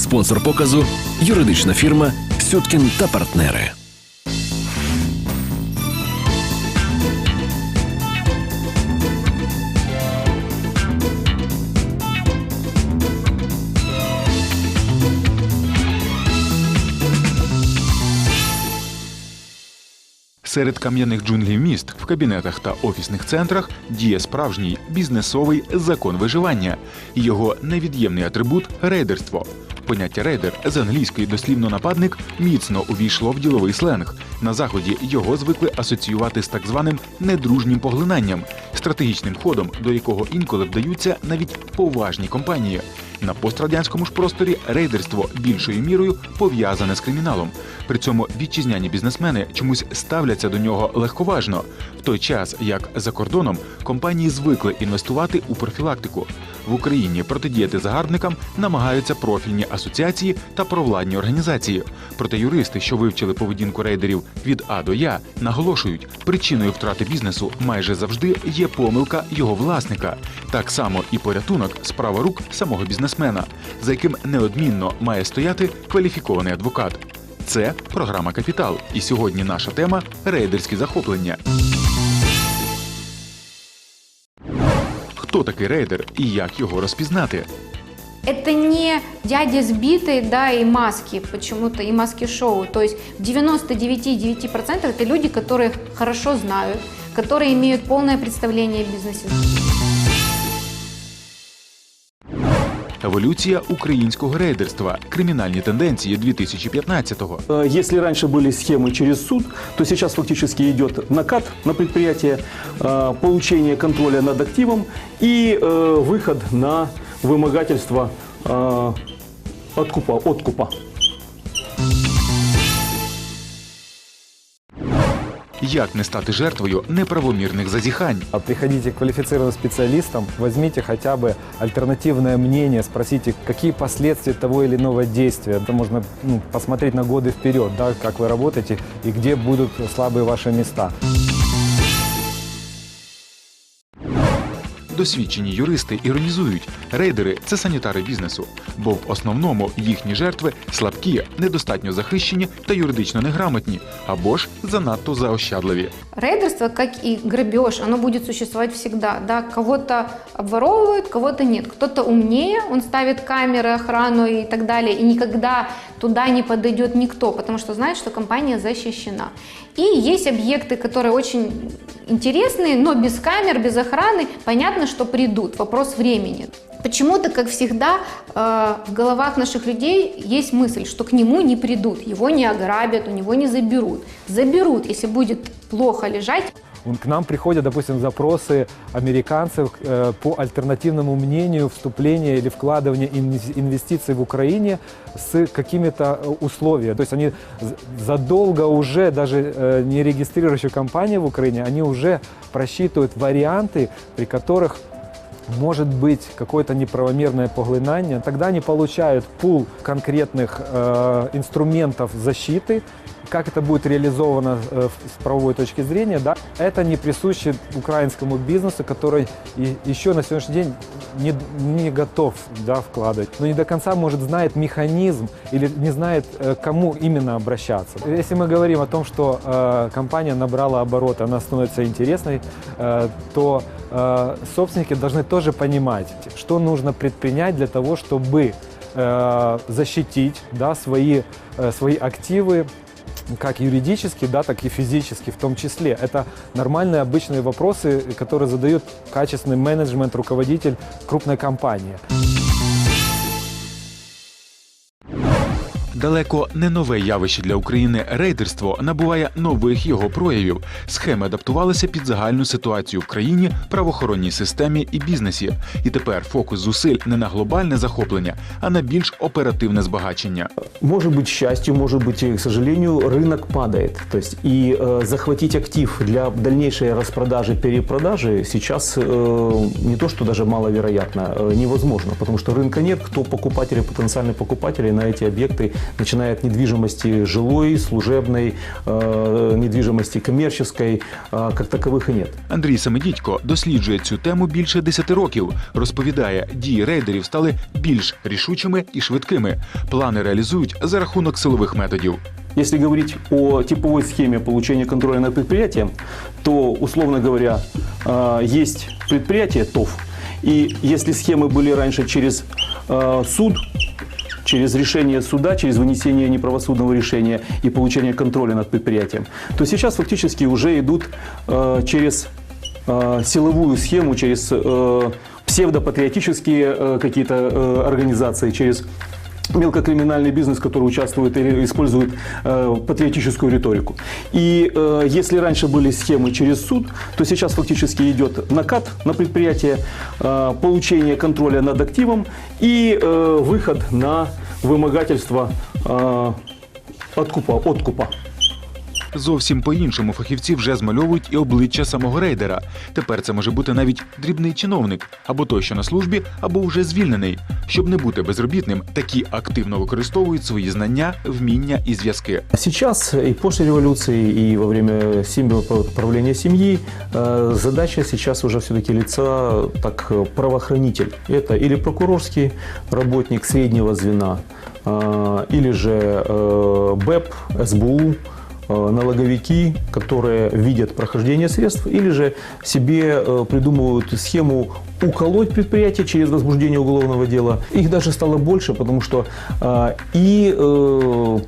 Спонсор показу юридична фірма Сюткін та партнери. Серед кам'яних джунглів міст в кабінетах та офісних центрах діє справжній бізнесовий закон виживання. Його невід'ємний атрибут рейдерство. Поняття рейдер з англійської дослівно нападник міцно увійшло в діловий сленг. На заході його звикли асоціювати з так званим недружнім поглинанням, стратегічним ходом, до якого інколи вдаються навіть поважні компанії. На пострадянському ж просторі рейдерство більшою мірою пов'язане з криміналом. При цьому вітчизняні бізнесмени чомусь ставляться до нього легковажно, в той час як за кордоном компанії звикли інвестувати у профілактику. В Україні протидіяти загарбникам намагаються профільні асоціації та провладні організації. Проте юристи, що вивчили поведінку рейдерів від А до Я, наголошують, причиною втрати бізнесу майже завжди є помилка його власника. Так само і порятунок справа рук самого бізнесмена, за яким неодмінно має стояти кваліфікований адвокат. Це програма Капітал. І сьогодні наша тема рейдерські захоплення. Хто такий рейдер і як його розпізнати? Это не дядя сбитый, да, и маски почему-то, и маски-шоу. То есть в 99,9% это люди, которые хорошо знают, которые имеют полное представление о бизнесе. Еволюція українського рейдерства. Кримінальні тенденції 2015-го. Э, Если раньше были схемы через суд, то сейчас фактически идет накат на предприятие, э, получение контроля над активом и э, выход на вымогательство э, откупа, откупа. Як не стати жертвою неправомірних зазіхань? А Приходите к квалифицированным специалистам, возьмите хотя бы альтернативное мнение, спросите, какие последствия того или иного действия. Это можно ну, посмотреть на годы вперед, да, как вы работаете и где будут слабые ваши места. Досвідчені юристи іронізують, рейдери це санітари бізнесу, бо в основному їхні жертви слабкі, недостатньо захищені та юридично неграмотні або ж занадто заощадливі. Рейдерство, как и грабеж, оно будет существовать всегда. Да? Кого-то обворовывают, кого-то нет. Кто-то умнее, он ставит камеры, охрану и так далее, и никогда туда не подойдет никто, потому что знает, что компания защищена. И есть объекты, которые очень интересные, но без камер, без охраны, понятно, что придут. Вопрос времени. Почему-то, как всегда, э, в головах наших людей есть мысль, что к нему не придут, его не ограбят, у него не заберут. Заберут, если будет плохо лежать, К нам приходят, допустим, запросы американцев э, по альтернативному мнению вступления или вкладывания инвес- инвестиций в Украине с какими-то э, условиями. То есть они з- задолго уже, даже э, не регистрирующие компании в Украине, они уже просчитывают варианты, при которых может быть какое-то неправомерное поглинание, тогда они получают пул конкретных э, инструментов защиты, как это будет реализовано э, с правовой точки зрения, да, это не присуще украинскому бизнесу, который и- еще на сегодняшний день не, не готов да, вкладывать, но не до конца, может, знает механизм или не знает, э, кому именно обращаться. Если мы говорим о том, что э, компания набрала обороты, она становится интересной, э, то э, собственники должны тоже понимать, что нужно предпринять для того, чтобы э, защитить да, свои, э, свои активы как юридически, да, так и физически в том числе. Это нормальные обычные вопросы, которые задает качественный менеджмент, руководитель крупной компании. Далеко не нове явище для України рейдерство набуває нових його проявів. Схеми адаптувалися під загальну ситуацію в країні, правоохоронній системі і бізнесі. І тепер фокус зусиль не на глобальне захоплення, а на більш оперативне збагачення. Может быть, к счастью, может быть, и к сожалению, рынок падает. То есть и э, захватить актив для дальнейшей распродажи, перепродажи сейчас э, не то, что даже маловероятно, э, невозможно, потому что рынка нет, кто покупатели, потенциальные покупатели на эти объекты начиная от недвижимости жилой, служебной, э, недвижимости коммерческой, э, как таковых и нет. Андрій Самедітько досліджує цю тему більше 10 років. Розповідає, дії рейдерів стали більш рішучими і швидкими. Плани реалізують за рахунок силових методів. Если говорить о типовой схеме получения контроля над предприятием, то, условно говоря, э, есть предприятие ТОВ. И если схемы были раньше через э, суд, через решение суда, через вынесение неправосудного решения и получение контроля над предприятием, то сейчас фактически уже идут э, через э, силовую схему, через э, псевдопатриотические э, какие-то э, организации, через мелкокриминальный бизнес, который участвует или использует э, патриотическую риторику. И э, если раньше были схемы через суд, то сейчас фактически идет накат на предприятие, э, получение контроля над активом и э, выход на вымогательство э, откупа, откупа. Зовсім по-іншому фахівці вже змальовують і обличчя самого рейдера. Тепер це може бути навіть дрібний чиновник, або той, що на службі, або вже звільнений. Щоб не бути безробітним, такі активно використовують свої знання, вміння і зв'язки. Сейчас и после революции, и во время семьи, правления семьи э, задача сейчас уже все-таки лица так э, правоохранитель. Это или прокурорский работник среднего звена, э, или же э, БЭП, СБУ, э, налоговики, которые видят прохождение средств, или же себе э, придумывают схему уколоть предприятие через возбуждение уголовного дела. Их даже стало больше, потому что э, и э,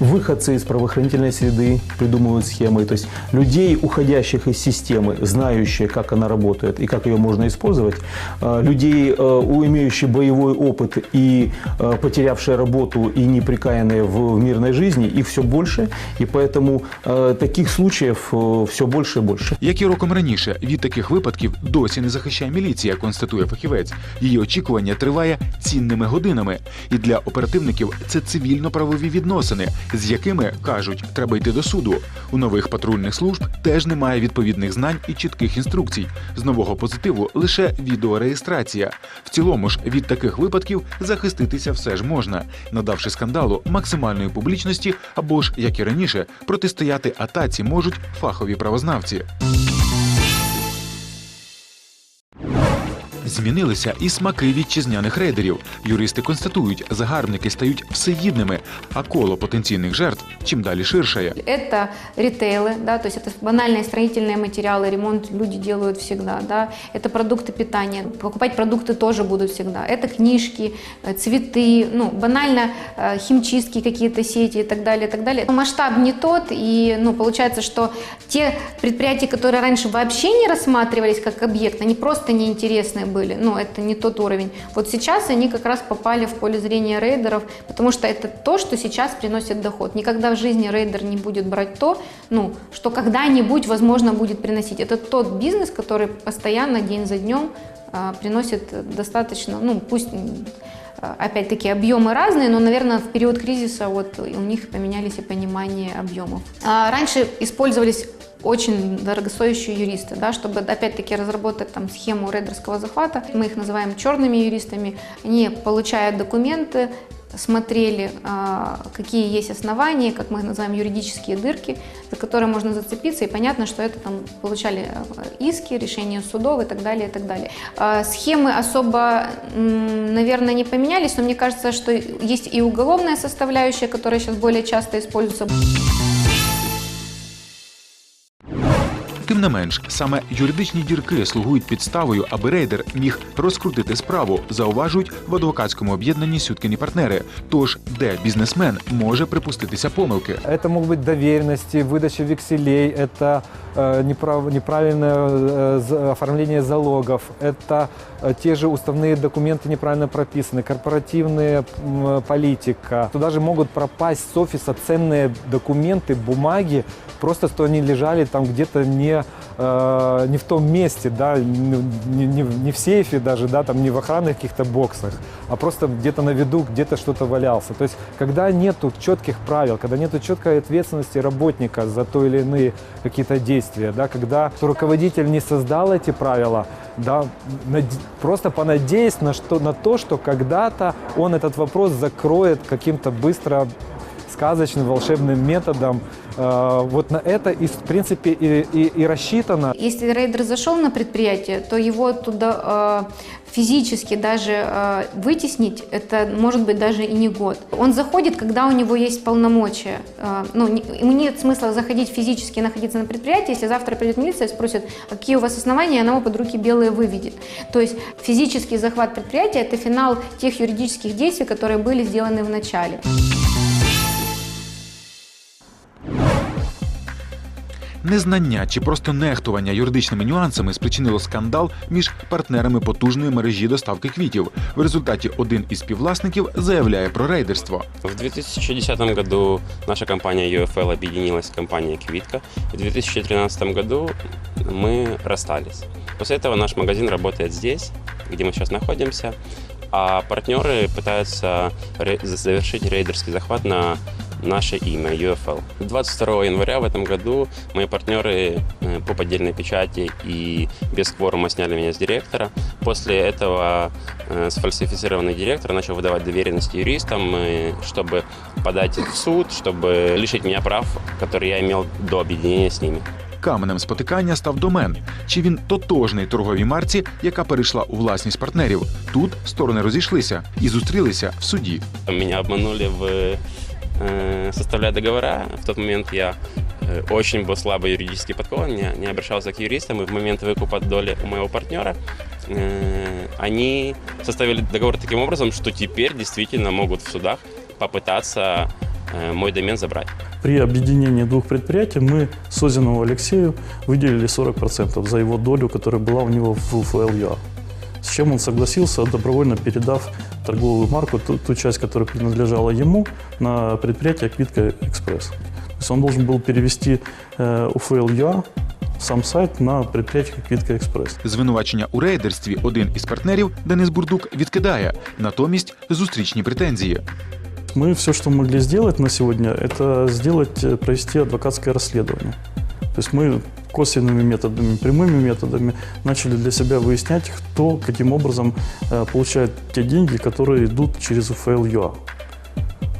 выходцы из правоохранительной среды придумывают схемы, то есть людей, уходящих из системы, знающие, как она работает и как ее можно использовать, э, людей, э, у- имеющие боевой опыт и э, потерявшие работу и неприкаянные в мирной жизни, их все больше, и поэтому э, таких случаев все больше и больше. Як і роком раніше, від таких випадків досі не захищає міліція, констатує фахівець. Її очікування триває цінними годинами. І для оперативників це цивільно-правові відносини, з якими кажуть, треба йти до суду. У нових патрульних служб теж немає відповідних знань і чітких інструкцій. З нового позитиву лише відеореєстрація. В цілому ж від таких випадків захиститися все ж можна, надавши скандалу максимальної публічності або ж, як і раніше, протистояти атаці можуть фахові правознавці. Змінилися і смаки вітчизняних рейдерів. Юристи констатують, загарбники стають всеїдними, а коло потенційних жертв чим далі ширшає. Это ритейлы, да, то есть это банальные строительные материалы, ремонт люди делают всегда, да. Это продукты питания, покупать продукты тоже будут всегда. Это книжки, э, цветы, ну, банально э, химчистки какие-то сети и так далее, и так далее. Но Масштаб не тот, и, ну, получается, что те предприятия, которые раньше вообще не рассматривались как объект, они просто неинтересные были, Ну, это не тот уровень. Вот сейчас они как раз попали в поле зрения рейдеров, потому что это то, что сейчас приносит доход. Никогда в жизни рейдер не будет брать то, ну, что когда-нибудь, возможно, будет приносить. Это тот бизнес, который постоянно, день за днем а, приносит достаточно, ну, пусть а, опять-таки объемы разные, но, наверное, в период кризиса вот у них поменялись и понимание объемов. А Раньше использовались очень дорогостоящие юристы, да, чтобы опять-таки разработать там схему рейдерского захвата. Мы их называем черными юристами. Они получают документы, смотрели, а, какие есть основания, как мы называем, юридические дырки, за которые можно зацепиться, и понятно, что это там получали а, иски, решения судов и так далее, и так далее. А, Схемы особо, наверное, не поменялись, но мне кажется, что есть и уголовная составляющая, которая сейчас более часто используется. Тим не менш, саме юридичні дірки слугують підставою, аби рейдер міг розкрутити справу, зауважують в адвокатському об'єднанні Сюткіні партнери. Тож, де бізнесмен може припуститися помилки? Это могут быть доверенности, выдача векселей, это э, неправ- неправильное э, за- оформление залогов, это э, те же уставные документы неправильно прописаны, корпоративная м, политика. Туда же могут пропасть с офиса ценные документы, бумаги, просто что они лежали там где-то не не, э, не в том месте, да, не, не- не в- не в сейфе даже, да, там не в охранных каких-то боксах, а просто где-то на виду, где-то что-то валялся. То есть, когда нету четких правил, когда нету четкой ответственности работника за то или иные какие-то действия, да, когда руководитель не создал эти правила, да, наде- просто понадеясь на, что, на то, что когда-то он этот вопрос закроет каким-то быстро сказочным волшебным методом. Э, Вот на это, и, в принципе, и, и- и рассчитано. Если рейдер зашел на предприятие, то его оттуда э, физически даже э, вытеснить, это может быть даже и не год. Он заходит, когда у него есть полномочия. Ну, ему нет смысла заходить физически и находиться на предприятии, если завтра придет милиция и спросит, «А какие у вас основания, она его под руки белые выведет. То есть физический захват предприятия – это финал тех юридических действий, которые были сделаны в начале. Незнання чи просто нехтування юридичними нюансами спричинило скандал між партнерами потужної мережі доставки квітів. В результаті один із співвласників заявляє про рейдерство. В 2010 году наша компания UFL объединилась с компанией Квитка. В 2013 году мы расстались. После этого наш магазин работает здесь, где мы сейчас находимся, а партнеры пытаются ре- завершить рейдерский захват на наше имя UFL. 22 января в этом году мои партнеры э, по поддельной печати и без кворума сняли меня с директора. После этого э, сфальсифицированный директор начал выдавать доверенности юристам, э, чтобы подать в суд, чтобы лишить меня прав, которые я имел до объединения с ними. Каменем спотикання став домен. Чи він тотожний торговій марці, яка перейшла у власність партнерів? Тут сторони розійшлися і зустрілися в суді. Меня обманули в э, составляя договора. В тот момент я э, очень был слабо юридически подкован, не, не обращался к юристам, и в момент выкупа доли у моего партнера э, они составили договор таким образом, что теперь действительно могут в судах попытаться э, мой домен забрать. При объединении двух предприятий мы Созинову Алексею выделили 40% за его долю, которая была у него в УФЛ.ЮА. С чем он согласился, добровольно передав торговую марку, ту, ту часть, которая принадлежала ему, на предприятие Квитка Экспресс. То есть он должен был перевести э, УФЛ.ЮА, сам сайт, на предприятие Квитка Экспресс. Звинувачення у рейдерстві один із партнерів Денис Бурдук відкидає, натомість зустрічні претензії. Мы все, что могли сделать на сегодня, это сделать, э, провести адвокатское расследование. То есть мы косвенными методами, прямыми методами начали для себя выяснять, кто каким образом э, получает те деньги, которые идут через УФЛ.ЮА.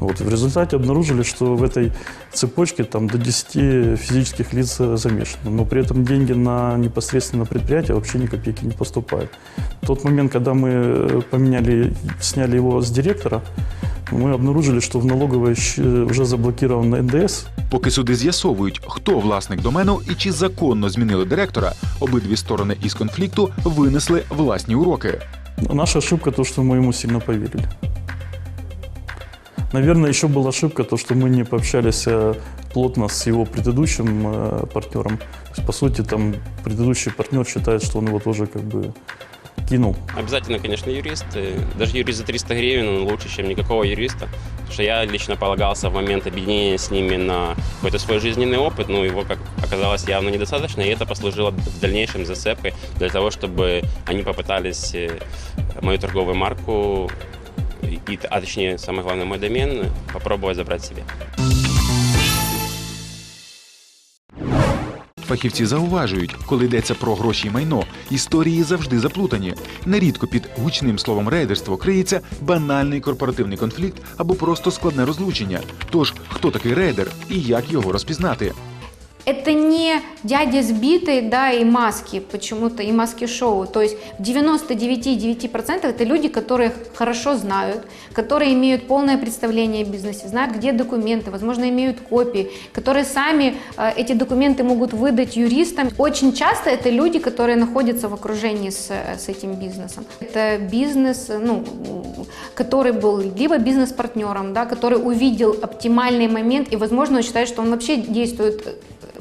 Вот, в результате обнаружили, что в этой цепочке там, до 10 физических лиц замешаны, но при этом деньги на непосредственно предприятие вообще ни копейки не поступают. В тот момент, когда мы э, поменяли, сняли его с директора, мы обнаружили, что в налоговой щ- уже заблокирован НДС. Поки суди з'ясовують, хто власник домену і чи законно змінили директора, обидві сторони із конфлікту винесли власні уроки. Наша ошибка то, что мы ему сильно поверили. Наверное, еще была ошибка то, что мы не пообщались э, плотно с его предыдущим э, партнером. То есть, по сути, там предыдущий партнер считает, что он его тоже как бы кинул. Обязательно, конечно, юрист. Э, Даже юрист за 300 гривен, он лучше, чем никакого юриста. Потому что я лично полагался в момент объединения с ними на какой-то свой жизненный опыт, но его, как оказалось, явно недостаточно, и это послужило в дальнейшем зацепкой для того, чтобы они попытались э, мою торговую марку, и, а точнее, самое главное, мой домен, попробовать забрать себе. Фахівці зауважують, коли йдеться про гроші і майно, історії завжди заплутані. Нерідко під гучним словом рейдерство криється банальний корпоративний конфлікт або просто складне розлучення. Тож, хто такий рейдер і як його розпізнати? Это не дядя сбитый, да, и маски почему-то, и маски шоу. То есть в 99,9% это люди, которые хорошо знают, которые имеют полное представление о бизнесе, знают, где документы, возможно, имеют копии, которые сами э, эти документы могут выдать юристам. Очень часто это люди, которые находятся в окружении с, с этим бизнесом. Это бизнес, ну, который был либо бизнес-партнером, да, который увидел оптимальный момент и, возможно, он считает, что он вообще действует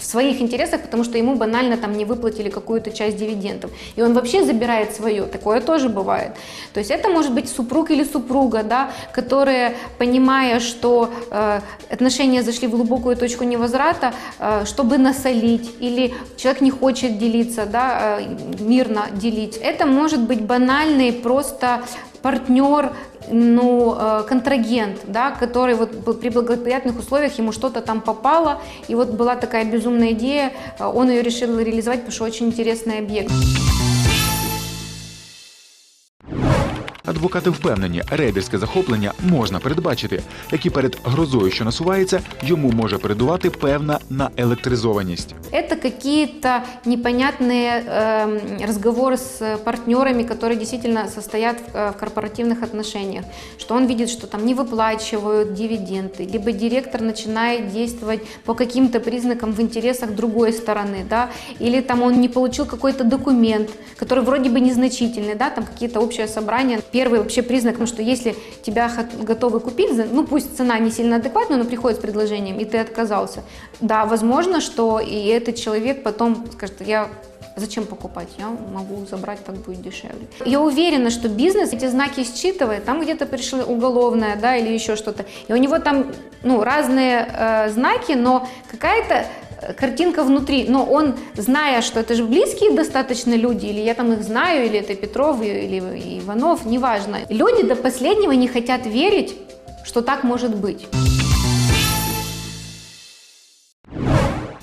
в своих интересах, потому что ему банально там не выплатили какую-то часть дивидендов. И он вообще забирает свое. Такое тоже бывает. То есть это может быть супруг или супруга, да, которые, понимая, что э, отношения зашли в глубокую точку невозврата, э, чтобы насолить, или человек не хочет делиться, да, э, мирно делить. Это может быть банальный просто партнер, ну, э, контрагент, да, который вот был при благоприятных условиях ему что-то там попало, и вот была такая безумная идея, э, он ее решил реализовать, потому что очень интересный объект. Адвокати впевнені, рейдерське захоплення можна передбачити, як і перед грозою, що насувається, йому може передувати певна наелектризованість. Это какие-то непонятные эм, разговоры с партнерами, которые действительно состоят в, э, в корпоративных отношениях. Что он видит, что там не выплачивают дивиденды, либо директор начинает действовать по каким-то признакам в интересах другой стороны, да, или там он не получил какой-то документ, который вроде бы незначительный, да, там какие-то общие собрания. Первый вообще признак, ну что если тебя готовы купить, ну пусть цена не сильно адекватная, но приходит с предложением, и ты отказался. Да, возможно, что и этот человек потом скажет, я Зачем покупать? Я могу забрать, так будет дешевле. Я уверена, что бизнес эти знаки считывает. Там где-то пришло уголовное, да, или еще что-то. И у него там, ну, разные э, знаки, но какая-то картинка внутри. Но он, зная, что это же близкие достаточно люди, или я там их знаю, или это Петров, или Иванов, неважно. Люди до последнего не хотят верить, что так может быть.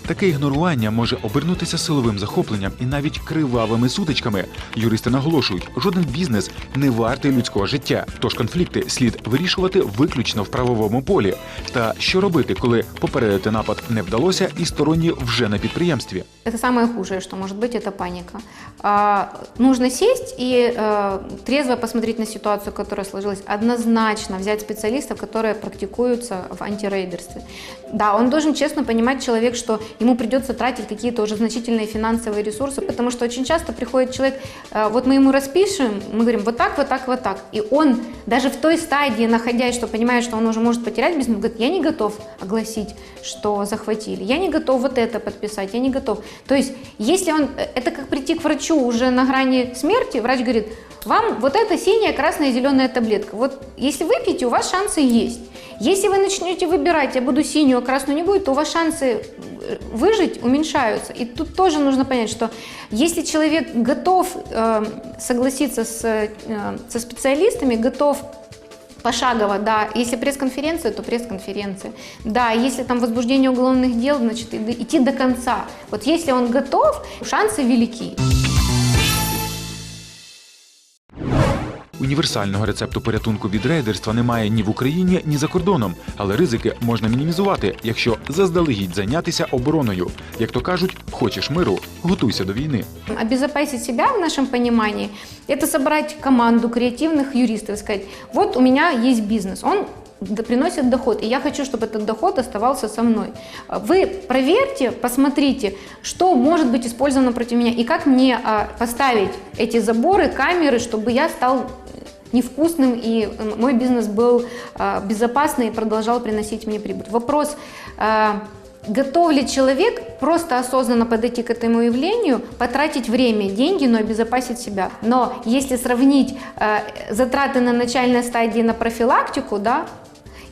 Таке ігнорування може обернутися силовим захопленням і навіть кривавими сутичками. Юристи наголошують, жоден бізнес не вартий людського життя. Тож конфлікти слід вирішувати виключно в правовому полі. Та що робити, коли попередити напад не вдалося, і сторонні вже на підприємстві. Это самое худшее, что может быть, это паника. А, нужно сесть и э, трезво посмотреть на ситуацию, которая сложилась. Однозначно взять специалистов, которые практикуются в антирейдерстве. Да, он должен честно понимать человек, что ему придется тратить какие-то уже значительные финансовые ресурсы, потому что очень часто приходит человек, э, вот мы ему распишем, мы говорим вот так, вот так, вот так. И он даже в той стадии, находясь, что понимает, что он уже может потерять бизнес, говорит, я не готов огласить, что захватили, я не готов вот это подписать, я не готов. То есть, если он, э, это как прийти к врачу уже на грани смерти, врач говорит, вам вот эта синяя, красная, зеленая таблетка. Вот если выпьете, у вас шансы есть. Если вы начнете выбирать, я буду синюю, а красную не будет, то у вас шансы выжить уменьшаются. И тут тоже нужно понять, что если человек готов э, согласиться с, э, со специалистами, готов пошагово, да. Если пресс-конференция, то пресс-конференция. Да, если там возбуждение уголовных дел, значит, и- идти до конца. Вот если он готов, шансы велики. Універсального рецепту порятунку від рейдерства немає ні в Україні, ні за кордоном, але ризики можна мінімізувати, якщо заздалегідь зайнятися обороною. Як то кажуть, хочеш миру, готуйся до війни. Обезопасить себе в нашому розумінні – це зібрати команду креативних юристів. сказати, от у мене є бізнес. он приносит доход, и я хочу, чтобы этот доход оставался со мной. Вы проверьте, посмотрите, что может быть использовано против меня, и как мне а, поставить эти заборы, камеры, чтобы я стал невкусным, и мой бизнес был а, безопасный и продолжал приносить мне прибыль. Вопрос, а, готов ли человек просто осознанно подойти к этому явлению, потратить время, деньги, но обезопасить себя. Но если сравнить затраты на начальной стадии на профилактику, да,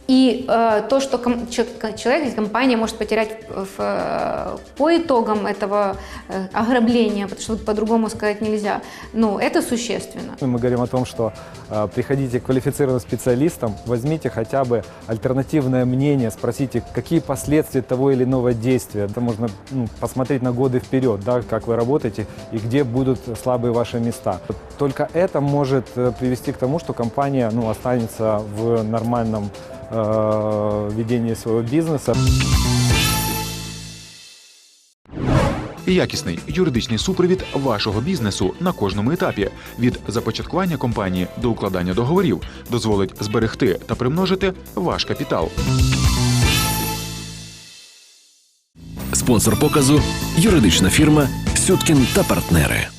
и э, то, что человек или компания может потерять в, э, по итогам этого э, ограбления, потому что по-другому сказать нельзя, ну, это существенно. Мы говорим о том, что э, приходите к квалифицированным специалистам, возьмите хотя бы альтернативное мнение, спросите, какие последствия того или иного действия. Это можно ну, посмотреть на годы вперед, да, как вы работаете и где будут слабые ваши места. Только это может э, привести к тому, что компания ну, останется в нормальном э, ведении своего бизнеса. Якісний юридичний супровід вашого бізнесу на кожному етапі від започаткування компанії до укладання договорів дозволить зберегти та примножити ваш капітал. Спонсор показу юридична фірма Сюткін та партнери.